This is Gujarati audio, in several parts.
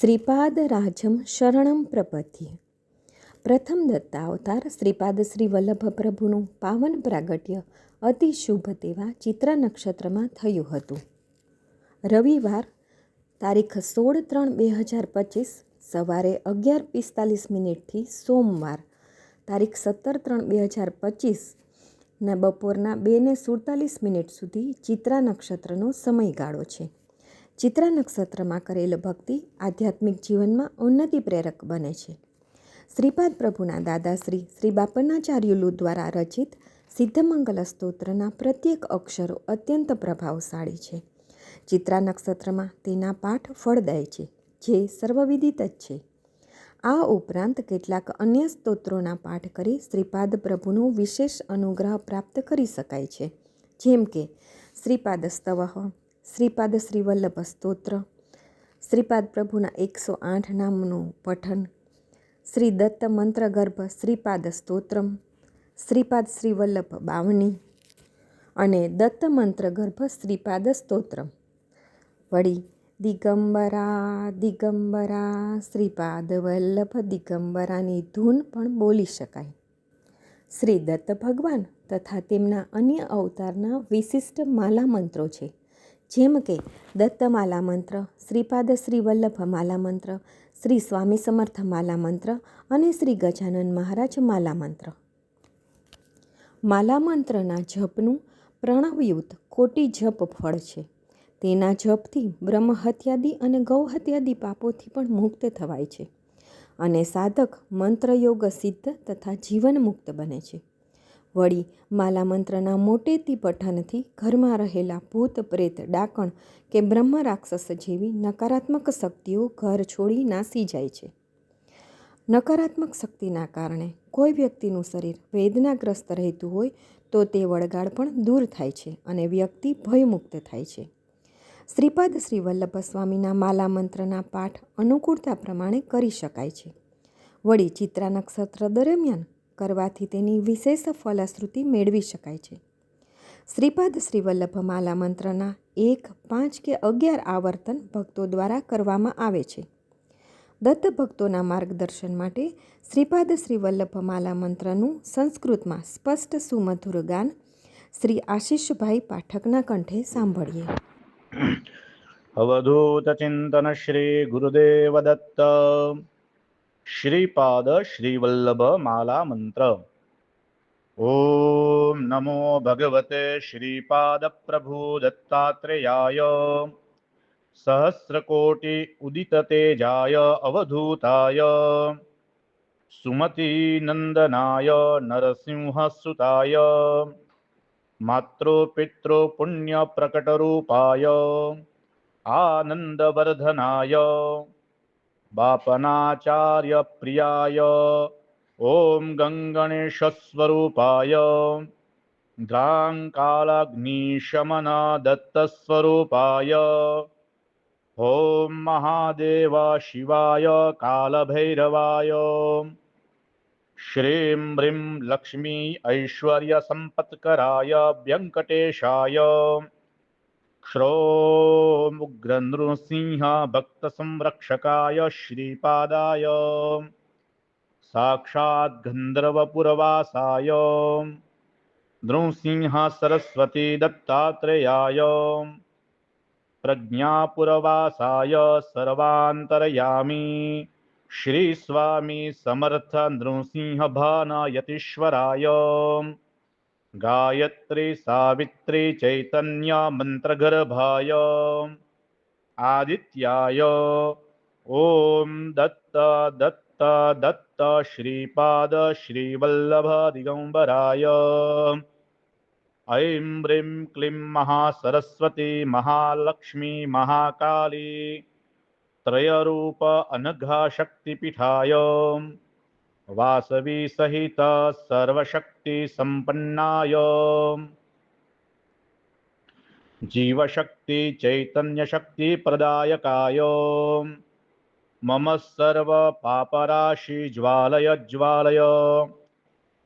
શ્રીપાદરાજમ શરણમ પ્રપથ્ય. પ્રથમ દત્તાવતાર શ્રીપાદ શ્રી વલ્લભ પ્રભુનું પાવન પ્રાગટ્ય અતિ શુભ તેવા ચિત્રા નક્ષત્રમાં થયું હતું. રવિવાર તારીખ સોળ ત્રણ બે હજાર પચીસ સવારે અગિયાર પિસ્તાલીસ મિનિટથી સોમવાર તારીખ સત્તર ત્રણ બે હજાર પચીસના બપોરના બેને સુડતાલીસ મિનિટ સુધી ચિત્રા નક્ષત્રનો સમયગાળો છે. ચિત્રા નક્ષત્રમાં કરેલ ભક્તિ આધ્યાત્મિક જીવનમાં ઉન્નતિ પ્રેરક બને છે. શ્રીપાદ પ્રભુના દાદાશ્રી શ્રી બાપનાચાર્યુલુ દ્વારા રચિત સિદ્ધમંગલ સ્તોત્રના પ્રત્યેક અક્ષરો અત્યંત પ્રભાવશાળી છે. ચિત્રા નક્ષત્રમાં તેના પાઠ ફળદાય છે, જે સર્વવિદિત જ છે. આ ઉપરાંત કેટલાક અન્ય સ્તોત્રોના પાઠ કરી શ્રીપાદ પ્રભુનો વિશેષ અનુગ્રહ પ્રાપ્ત કરી શકાય છે. જેમ કે, શ્રીપાદ સ્તવહ શ્રીપાદ શ્રી વલ્લભ સ્તોત્ર. શ્રીપાદ પ્રભુના એકસો આઠ નામનું પઠન. શ્રી દત્ત મંત્રગર્ભ શ્રીપાદ સ્તોત્રમ. શ્રીપાદ શ્રી વલ્લભ બાવની. અને દત્ત મંત્રગર્ભ શ્રીપાદ સ્તોત્રમ. વળી દિગંબરા દિગંબરા, શ્રીપાદ વલ્લભ, દિગંબરાની ધૂન પણ બોલી શકાય. શ્રી દત્ત ભગવાન તથા તેમના અન્ય અવતારના વિશિષ્ટ માલા મંત્રો છે. જેમ કે દત્તમાલા મંત્ર, શ્રીપાદ શ્રી વલ્લભ માલા મંત્ર, શ્રી સ્વામી સમર્થ માલા મંત્ર અને શ્રી ગજાનન મહારાજ માલા મંત્ર. માલા મંત્રના જપનું પ્રણવયુત કોટી જપ ફળ છે. તેના જપથી બ્રહ્મહત્યાદિ અને ગૌહત્યાદી પાપોથી પણ મુક્ત થવાય છે અને સાધક મંત્રયોગ સિદ્ધ તથા જીવન મુક્ત બને છે. વળી માલામંત્રના મોટેથી પઠનથી ઘરમાં રહેલા ભૂત, પ્રેત, ડાકણ કે બ્રહ્મ રાક્ષસ જેવી નકારાત્મક શક્તિઓ ઘર છોડી નાસી જાય છે. નકારાત્મક શક્તિના કારણે કોઈ વ્યક્તિનું શરીર વેદનાગ્રસ્ત રહેતું હોય તો તે વળગાડ પણ દૂર થાય છે અને વ્યક્તિ ભયમુક્ત થાય છે. શ્રીપાદ શ્રી વલ્લભ સ્વામીના માલા મંત્રના પાઠ અનુકૂળતા પ્રમાણે કરી શકાય છે. વળી ચિત્રા નક્ષત્ર દરમિયાન કરવાથી તેની વિશેષ ફલશ્રુતિ મેળવી શકાય છે. શ્રીપાદ શ્રીવલ્લભ માલા મંત્રના એક, પાંચ કે અગિયાર આવર્તન ભક્તો દ્વારા કરવામાં આવે છે. દત્ત ભક્તોના માર્ગદર્શન માટે શ્રીપાદ શ્રીવલ્લભ માલા મંત્રનું સંસ્કૃતમાં સ્પષ્ટ સુમધુર ગાન શ્રી આશીષભાઈ પાઠકના કંઠે સાંભળીએ. અવધૂત ચિંતન શ્રી ગુરુદેવ દત્ત. શ્રીપાદ શ્રીવલ્લભ માલા મંત્ર ઓમ નમો ભગવતે શ્રીપાદ પ્રભુ દત્તાત્રેયાય સહસ્રકોટિ ઉદિત તેજાય અવધૂતાય સુમતિનંદનાય નરસિંહસુતાય માતૃ પિતૃ પુણ્ય પ્રકટરૂપાય આનંદવર્ધનાય બાપનાચાર્ય પ્રિયાય ઓમ ગંગણેશસ્વરૂપાય દ્રાંકાલાગ્નિશમન દત્તસ્વરૂપાય ઓમ મહાદેવ શિવાય કાલભૈરવાય શ્રીમ હ્રીમ લક્ષ્મી ઐશ્વર્ય સંપત્કરાય વ્યંકટેશાય क्षोमुग्रनृसिंह भक्तसंरक्षकाय श्रीपादाय साक्षात् गन्धर्वपुरवासाय नृसिंह सरस्वती दत्तात्रेयाय प्रज्ञापुरवासाय सर्वान्तरयामी श्रीस्वामी समर्थ नृसिंह भानयतीश्वराय गायत्री सावित्री चैतन्य मन्त्रगर्भाय आदित्याय ॐ दत्त दत्त दत्त श्रीपाद श्रीवल्लभ दिगम्बराय ऐं ह्रीं क्लीं महासरस्वती महालक्ष्मी महाकाली त्रयरूप अनघाशक्तिपीठाय वासवी सहित सर्वशक्ति શક્તિ ચૈતન્ય શક્તિ પ્રદાયકાય મમ સર્વ પાપરાશિ જ્વાલય જ્વાલય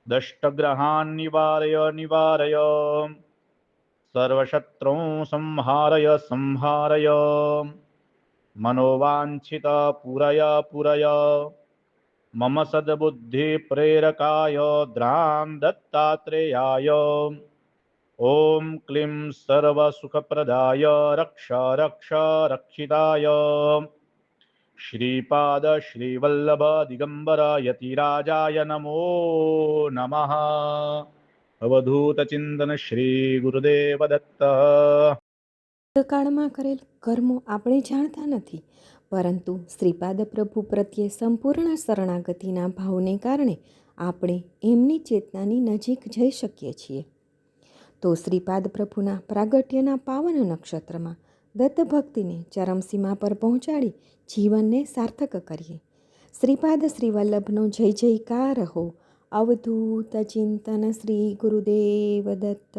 દષ્ટગ્રહાન નિવારય નિવારય સર્વશત્રુ સંહારય સંહારય મનોવાંછિત પૂરય પૂરય મમ સદબુદ્ધિ પ્રેરકાય દ્રામ દત્તાત્રેયાય ॐ क्लीं सर्वसुखप्रदाय रक्ष रक्ष रक्षिताय श्रीपाद श्रीवल्लभ दिगम्बर यतिराजाय नमो नमः અવધૂતચિંતન શ્રી ગુરુદેવ દત્ત કાળમાં કરેલ કર્મો આપણે જાણતા નથી પરંતુ શ્રીપાદ પ્રભુ પ્રત્યે સંપૂર્ણ શરણાગતિના ભાવને કારણે આપણે એમની ચેતનાની નજીક જઈ શકીએ છીએ તો શ્રીપાદ પ્રભુના પ્રાગટ્યના પાવન નક્ષત્રમાં દત્તભક્તિને ચરમસીમા પર પહોંચાડી જીવનને સાર્થક કરીએ. શ્રીપાદ શ્રીવલ્લભનો જય જયકાર હો. અવધૂત ચિંતન શ્રી ગુરુદેવ દત્ત.